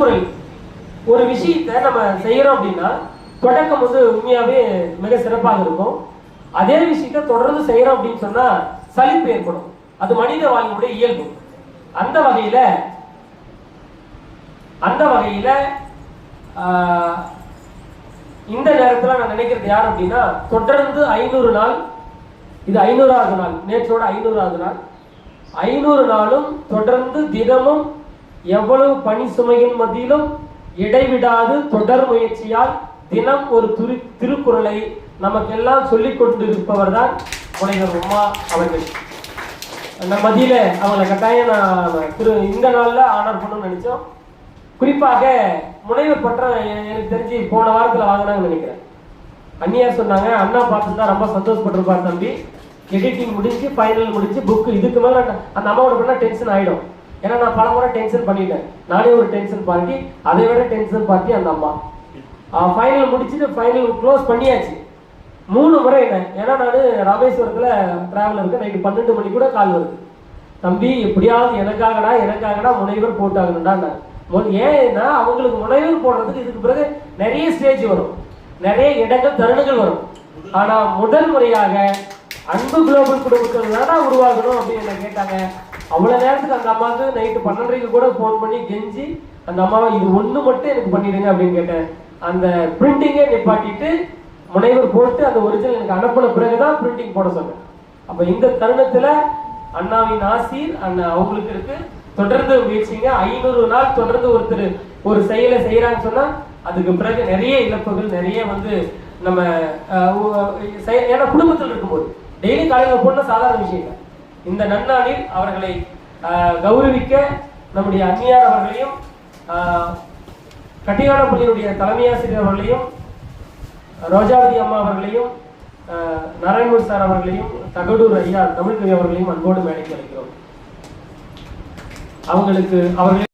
திருக்குறள் ஒரு விஷயத்த நம்ம செய்யறோம் அப்படின்னா தொடக்கம் வந்து உண்மையாவே மிக சிறப்பாக இருக்கும். அதே விஷயத்தை தொடர்ந்து செய்யறோம் அப்படின்னு சொன்னா சலிப்பு ஏற்படும். அது மனித வாழ்க்கையுடைய இயல்பு. அந்த வகையில அந்த வகையில ஆஹ், இந்த நேரத்துல நான் நினைக்கிறது யார் அப்படின்னா தொடர்ந்து ஐநூறு நாள் இது ஐநூறாவது நாள் நேற்றோட ஐநூறாவது நாள். ஐநூறு நாளும் தொடர்ந்து தினமும் எவ்வளவு பணி சுமையின் மத்தியிலும் இடைவிடாது தொடர் முயற்சியால் தினம் ஒரு துரு திருக்குறளை நமக்கெல்லாம் சொல்லிக் கொண்டிருப்பவர் தான் முனைவர் உமா அவர்கள். அந்த மதியில அவங்களை கட்டாயம் நான் திரு இந்த நாளில் ஆனர் பண்ணணும்னு நினைச்சோம். குறிப்பாக முனைவர் பட்டம் எனக்கு தெரிஞ்சு போன வாரத்தில் வாங்கினாங்கன்னு நினைக்கிறேன். அண்ணியார் சொன்னாங்க அண்ணா பார்த்துதான் ரொம்ப சந்தோஷப்பட்டிருப்பார் தம்பி. எடிட்டிங் முடிஞ்சு ஃபைனல் முடிஞ்சு புக்கு இதுக்கு மேலே அந்த அம்மாவோட பண்ணால் டென்ஷன் ஆகிடும் ஏன்னா நான் பல முறை டென்ஷன் பண்ணிட்டேன். நானே ஒரு டென்ஷன் பார்ட்டி அதை விட டென்ஷன் பார்ட்டி அந்த அம்மா. ஃபைனல் முடிச்சுட்டு ஃபைனல் க்ளோஸ் பண்ணியாச்சு. மூணு முறை என்ன ஏன்னா நான் ராமேஸ்வரத்தில் டிராவல் இருக்கு. நைட்டு பன்னெண்டு மணி கூட கால் வருது. தம்பி எப்படியாவது எனக்காகடா எனக்காகடா முனைவர் போட்டாங்கடா ஏன்னா அவங்களுக்கு முனைவர் போடுறதுக்கு இதுக்கு பிறகு நிறைய ஸ்டேஜ் வரும். நிறைய இடங்கள் தருணங்கள் வரும். ஆனால் முதல் முறையாக அன்பு குளோபல் குடும்பத்தில் தானே உருவாகணும் அப்படின்னு என்ன கேட்டாங்க? அவ்வளவு நேரத்துக்கு அந்த அம்மாவுக்கு நைட்டு பன்னெண்டரைக்கு கூட ஃபோன் பண்ணி கெஞ்சி அந்த அம்மாவை இது ஒண்ணு மட்டும் எனக்கு பண்ணிடுங்க அப்படின்னு கேட்டேன். அந்த பிரிண்டிங்கே நிப்பாட்டிட்டு முனைவர் போட்டு அந்த ஒரிஜினல் எனக்கு அனுப்பின பிறகுதான் பிரிண்டிங் போட சொன்னேன். அப்ப இந்த தருணத்துல அண்ணாவின் ஆசீர் அண்ணா அவங்களுக்கு இருக்கு. தொடர்ந்து முயற்சிங்க. ஐநூறு நாள் தொடர்ந்து ஒருத்தர் ஒரு செயலை செய்யறான்னு சொன்னா அதுக்கு பிறகு நிறைய இழப்புகள் நிறைய வந்து நம்ம ஏன்னா குடும்பத்தில் இருக்கும்போது. டெய்லி காலையில போடணும் சாதாரண விஷயம் இல்லை. இந்த நன்னாளில் அவர்களை கௌரவிக்க நம்முடைய அந்நியார் அவர்களையும் அஹ், கட்டிகானப்பள்ளியுடைய தலைமை அவர்களையும் ரோஜாவதி அம்மா அவர்களையும் நாராயணூர் சார் அவர்களையும் தகடூர் ஐயா தமிழ்கவி அவர்களையும் அன்போடு மேடைக்கு அழைக்கிறோம். அவங்களுக்கு அவர்கள்